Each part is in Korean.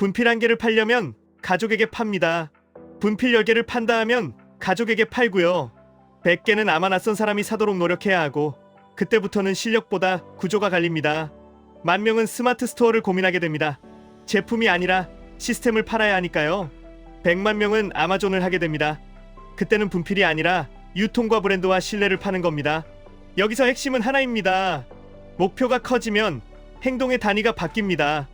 분필 한 개를 팔려면 가족에게 팝니다. 분필 10개를 판다 하면 가족에게 팔고요. 100개는 아마 낯선 사람이 사도록 노력해야 하고 그때부터는 실력보다 구조가 갈립니다. 만 명은 스마트 스토어를 고민하게 됩니다. 제품이 아니라 시스템을 팔아야 하니까요. 100만 명은 아마존을 하게 됩니다. 그때는 분필이 아니라 유통과 브랜드와 신뢰를 파는 겁니다. 여기서 핵심은 하나입니다. 목표가 커지면 행동의 단위가 바뀝니다.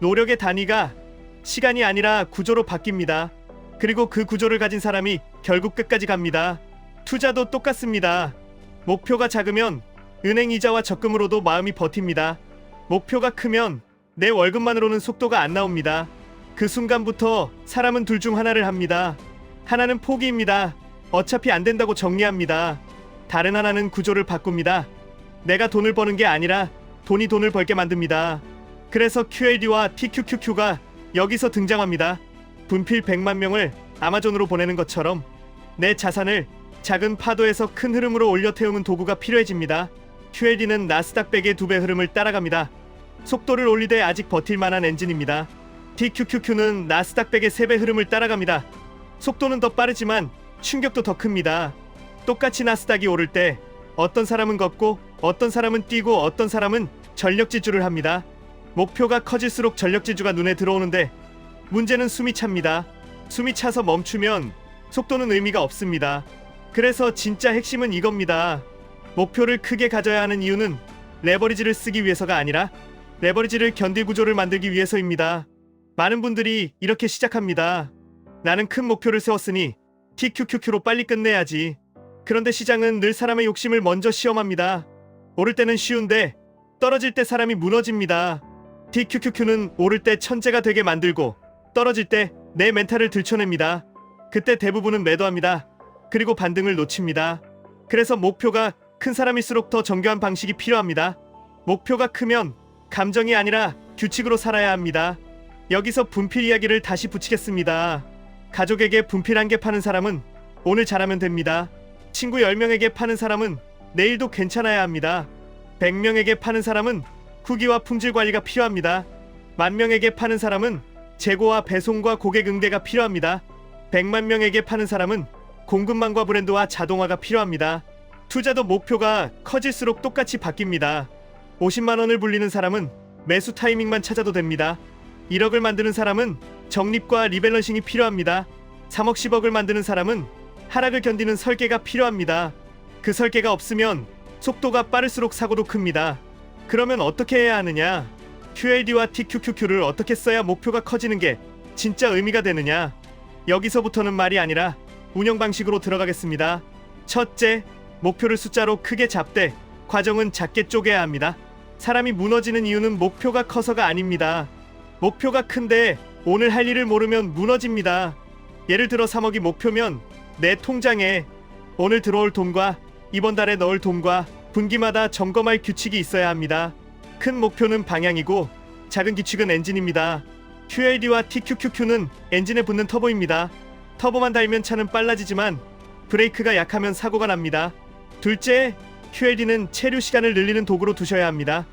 노력의 단위가 시간이 아니라 구조로 바뀝니다. 그리고 그 구조를 가진 사람이 결국 끝까지 갑니다. 투자도 똑같습니다. 목표가 작으면 은행 이자와 적금으로도 마음이 버팁니다. 목표가 크면 내 월급만으로는 속도가 안 나옵니다. 그 순간부터 사람은 둘 중 하나를 합니다. 하나는 포기입니다. 어차피 안 된다고 정리합니다. 다른 하나는 구조를 바꿉니다. 내가 돈을 버는 게 아니라 돈이 돈을 벌게 만듭니다. 그래서 QLD와 TQQQ가 여기서 등장합니다. 분필 100만 명을 아마존으로 보내는 것처럼 내 자산을 작은 파도에서 큰 흐름으로 올려 태우는 도구가 필요해집니다. QLD는 나스닥 백의 두 배 흐름을 따라갑니다. 속도를 올리되 아직 버틸 만한 엔진입니다. TQQQ는 나스닥 백의 세 배 흐름을 따라갑니다. 속도는 더 빠르지만 충격도 더 큽니다. 똑같이 나스닥이 오를 때 어떤 사람은 걷고 어떤 사람은 뛰고 어떤 사람은 전력 지주를 합니다. 목표가 커질수록 전력 지주가 눈에 들어오는데 문제는 숨이 찹니다. 숨이 차서 멈추면 속도는 의미가 없습니다. 그래서 진짜 핵심은 이겁니다. 목표를 크게 가져야 하는 이유는 레버리지를 쓰기 위해서가 아니라 레버리지를 견딜 구조를 만들기 위해서입니다. 많은 분들이 이렇게 시작합니다. 나는 큰 목표를 세웠으니 TQQQ로 빨리 끝내야지. 그런데 시장은 늘 사람의 욕심을 먼저 시험합니다. 오를 때는 쉬운데 떨어질 때 사람이 무너집니다. TQQQ는 오를 때 천재가 되게 만들고 떨어질 때 내 멘탈을 들춰냅니다. 그때 대부분은 매도합니다. 그리고 반등을 놓칩니다. 그래서 목표가 큰 사람일수록 더 정교한 방식이 필요합니다. 목표가 크면 감정이 아니라 규칙으로 살아야 합니다. 여기서 분필 이야기를 다시 붙이겠습니다. 가족에게 분필 한 개 파는 사람은 오늘 잘하면 됩니다. 친구 10명에게 파는 사람은 내일도 괜찮아야 합니다. 100명에게 파는 사람은 후기와 품질 관리가 필요합니다. 만 명에게 파는 사람은 재고와 배송과 고객 응대가 필요합니다. 100만 명에게 파는 사람은 공급망과 브랜드와 자동화가 필요합니다. 투자도 목표가 커질수록 똑같이 바뀝니다. 50만 원을 불리는 사람은 매수 타이밍만 찾아도 됩니다. 1억을 만드는 사람은 정립과 리밸런싱이 필요합니다. 3억 10억을 만드는 사람은 하락을 견디는 설계가 필요합니다. 그 설계가 없으면 속도가 빠를수록 사고도 큽니다. 그러면 어떻게 해야 하느냐? QLD와 TQQQ를 어떻게 써야 목표가 커지는 게 진짜 의미가 되느냐? 여기서부터는 말이 아니라 운영 방식으로 들어가겠습니다. 첫째, 목표를 숫자로 크게 잡되 과정은 작게 쪼개야 합니다. 사람이 무너지는 이유는 목표가 커서가 아닙니다. 목표가 큰데 오늘 할 일을 모르면 무너집니다. 예를 들어 3억이 목표면 내 통장에 오늘 들어올 돈과 이번 달에 넣을 돈과 분기마다 점검할 규칙이 있어야 합니다. 큰 목표는 방향이고 작은 규칙은 엔진입니다. QLD와 TQQQ는 엔진에 붙는 터보입니다. 터보만 달면 차는 빨라지지만 브레이크가 약하면 사고가 납니다. 둘째, QLD는 체류 시간을 늘리는 도구로 두셔야 합니다.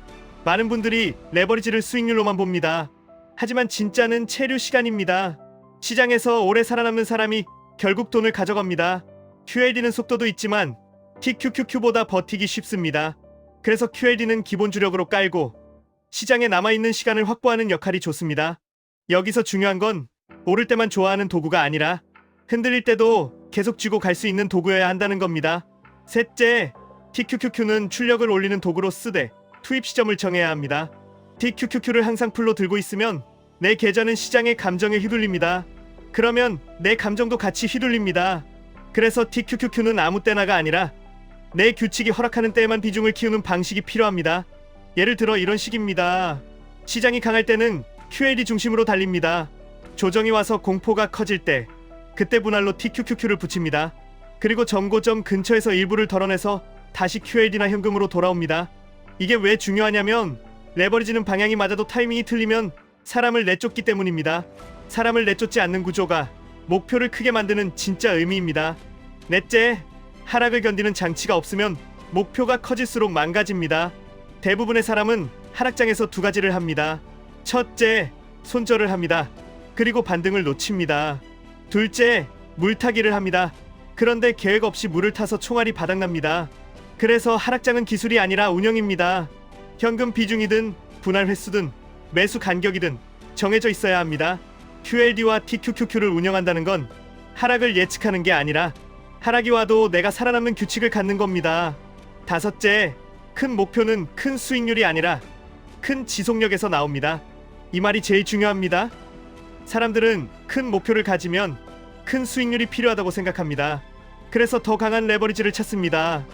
많은 분들이 레버리지를 수익률로만 봅니다. 하지만 진짜는 체류 시간입니다. 시장에서 오래 살아남는 사람이 결국 돈을 가져갑니다. QLD는 속도도 있지만 TQQQ보다 버티기 쉽습니다. 그래서 QLD는 기본 주력으로 깔고 시장에 남아있는 시간을 확보하는 역할이 좋습니다. 여기서 중요한 건 오를 때만 좋아하는 도구가 아니라 흔들릴 때도 계속 쥐고 갈 수 있는 도구여야 한다는 겁니다. 셋째, TQQQ는 출력을 올리는 도구로 쓰되 투입 시점을 정해야 합니다. TQQQ를 항상 풀로 들고 있으면 내 계좌는 시장의 감정에 휘둘립니다. 그러면 내 감정도 같이 휘둘립니다. 그래서 TQQQ는 아무 때나가 아니라 내 규칙이 허락하는 때에만 비중을 키우는 방식이 필요합니다. 예를 들어 이런 식입니다. 시장이 강할 때는 QLD 중심으로 달립니다. 조정이 와서 공포가 커질 때 그때 분할로 TQQQ를 붙입니다. 그리고 정고점 근처에서 일부를 덜어내서 다시 QLD나 현금으로 돌아옵니다. 이게 왜 중요하냐면 레버리지는 방향이 맞아도 타이밍이 틀리면 사람을 내쫓기 때문입니다. 사람을 내쫓지 않는 구조가 목표를 크게 만드는 진짜 의미입니다. 넷째, 하락을 견디는 장치가 없으면 목표가 커질수록 망가집니다. 대부분의 사람은 하락장에서 두 가지를 합니다. 첫째, 손절을 합니다. 그리고 반등을 놓칩니다. 둘째, 물타기를 합니다. 그런데 계획 없이 물을 타서 총알이 바닥납니다. 그래서 하락장은 기술이 아니라 운영입니다. 현금 비중이든 분할 횟수든 매수 간격이든 정해져 있어야 합니다. QLD와 TQQQ를 운영한다는 건 하락을 예측하는 게 아니라 하락이 와도 내가 살아남는 규칙을 갖는 겁니다. 다섯째, 큰 목표는 큰 수익률이 아니라 큰 지속력에서 나옵니다. 이 말이 제일 중요합니다. 사람들은 큰 목표를 가지면 큰 수익률이 필요하다고 생각합니다. 그래서 더 강한 레버리지를 찾습니다.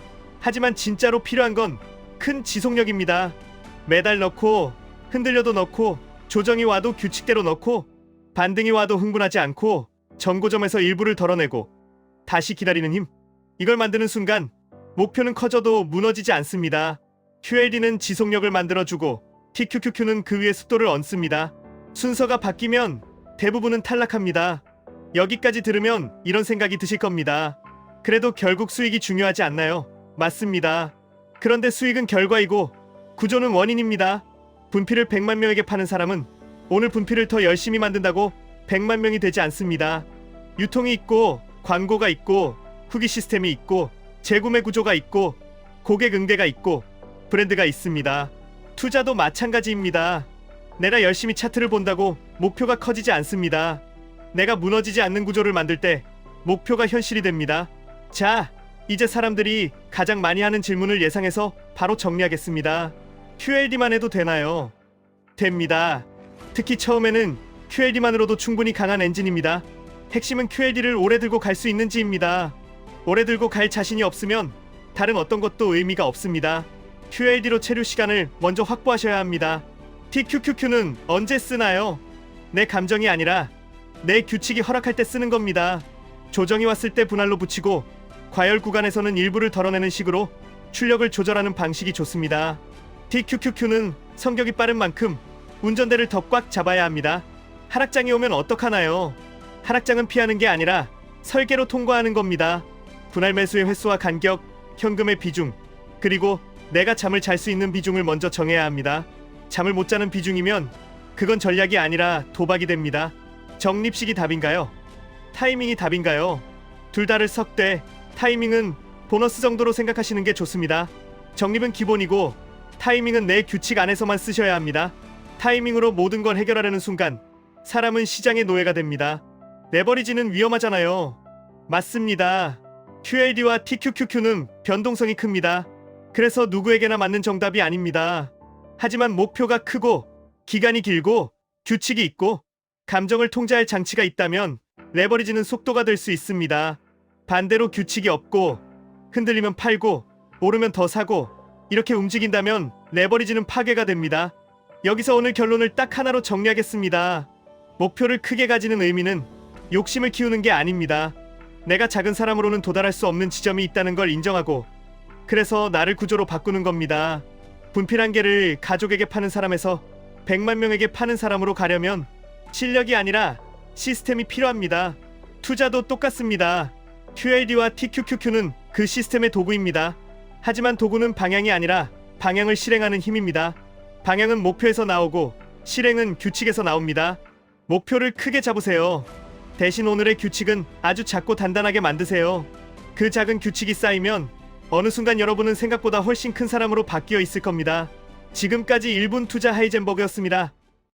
하지만 진짜로 필요한 건 큰 지속력입니다. 매달 넣고 흔들려도 넣고 조정이 와도 규칙대로 넣고 반등이 와도 흥분하지 않고 전고점에서 일부를 덜어내고 다시 기다리는 힘. 이걸 만드는 순간 목표는 커져도 무너지지 않습니다. QLD는 지속력을 만들어주고 TQQQ는 그 위에 습도를 얹습니다. 순서가 바뀌면 대부분은 탈락합니다. 여기까지 들으면 이런 생각이 드실 겁니다. 그래도 결국 수익이 중요하지 않나요? 맞습니다. 그런데 수익은 결과이고 구조는 원인입니다. 분필을 100만 명에게 파는 사람은 오늘 분필을 더 열심히 만든다고 100만 명이 되지 않습니다. 유통이 있고 광고가 있고 후기 시스템이 있고 재구매 구조가 있고 고객 응대가 있고 브랜드가 있습니다. 투자도 마찬가지입니다. 내가 열심히 차트를 본다고 목표가 커지지 않습니다. 내가 무너지지 않는 구조를 만들 때 목표가 현실이 됩니다. 자, 이제 사람들이 가장 많이 하는 질문을 예상해서 바로 정리하겠습니다. QLD만 해도 되나요? 됩니다. 특히 처음에는 QLD만으로도 충분히 강한 엔진입니다. 핵심은 QLD를 오래 들고 갈 수 있는지입니다. 오래 들고 갈 자신이 없으면 다른 어떤 것도 의미가 없습니다. QLD로 체류 시간을 먼저 확보하셔야 합니다. TQQQ는 언제 쓰나요? 내 감정이 아니라 내 규칙이 허락할 때 쓰는 겁니다. 조정이 왔을 때 분할로 붙이고 과열 구간에서는 일부를 덜어내는 식으로 출력을 조절하는 방식이 좋습니다. TQQQ는 성격이 빠른 만큼 운전대를 더 꽉 잡아야 합니다. 하락장이 오면 어떡하나요? 하락장은 피하는 게 아니라 설계로 통과하는 겁니다. 분할 매수의 횟수와 간격, 현금의 비중, 그리고 내가 잠을 잘 수 있는 비중을 먼저 정해야 합니다. 잠을 못 자는 비중이면 그건 전략이 아니라 도박이 됩니다. 적립식이 답인가요? 타이밍이 답인가요? 둘 다를 섞되 타이밍은 보너스 정도로 생각하시는 게 좋습니다. 적립은 기본이고 타이밍은 내 규칙 안에서만 쓰셔야 합니다. 타이밍으로 모든 걸 해결하려는 순간 사람은 시장의 노예가 됩니다. 레버리지는 위험하잖아요. 맞습니다. QLD와 TQQQ는 변동성이 큽니다. 그래서 누구에게나 맞는 정답이 아닙니다. 하지만 목표가 크고 기간이 길고 규칙이 있고 감정을 통제할 장치가 있다면 레버리지는 속도가 될 수 있습니다. 반대로 규칙이 없고 흔들리면 팔고 오르면 더 사고 이렇게 움직인다면 레버리지는 파괴가 됩니다. 여기서 오늘 결론을 딱 하나로 정리하겠습니다. 목표를 크게 가지는 의미는 욕심을 키우는 게 아닙니다. 내가 작은 사람으로는 도달할 수 없는 지점이 있다는 걸 인정하고 그래서 나를 구조로 바꾸는 겁니다. 분필 한 개를 가족에게 파는 사람에서 100만 명에게 파는 사람으로 가려면 실력이 아니라 시스템이 필요합니다. 투자도 똑같습니다. QLD와 TQQQ는 그 시스템의 도구입니다. 하지만 도구는 방향이 아니라 방향을 실행하는 힘입니다. 방향은 목표에서 나오고 실행은 규칙에서 나옵니다. 목표를 크게 잡으세요. 대신 오늘의 규칙은 아주 작고 단단하게 만드세요. 그 작은 규칙이 쌓이면 어느 순간 여러분은 생각보다 훨씬 큰 사람으로 바뀌어 있을 겁니다. 지금까지 1분 투자 하이젠버그였습니다.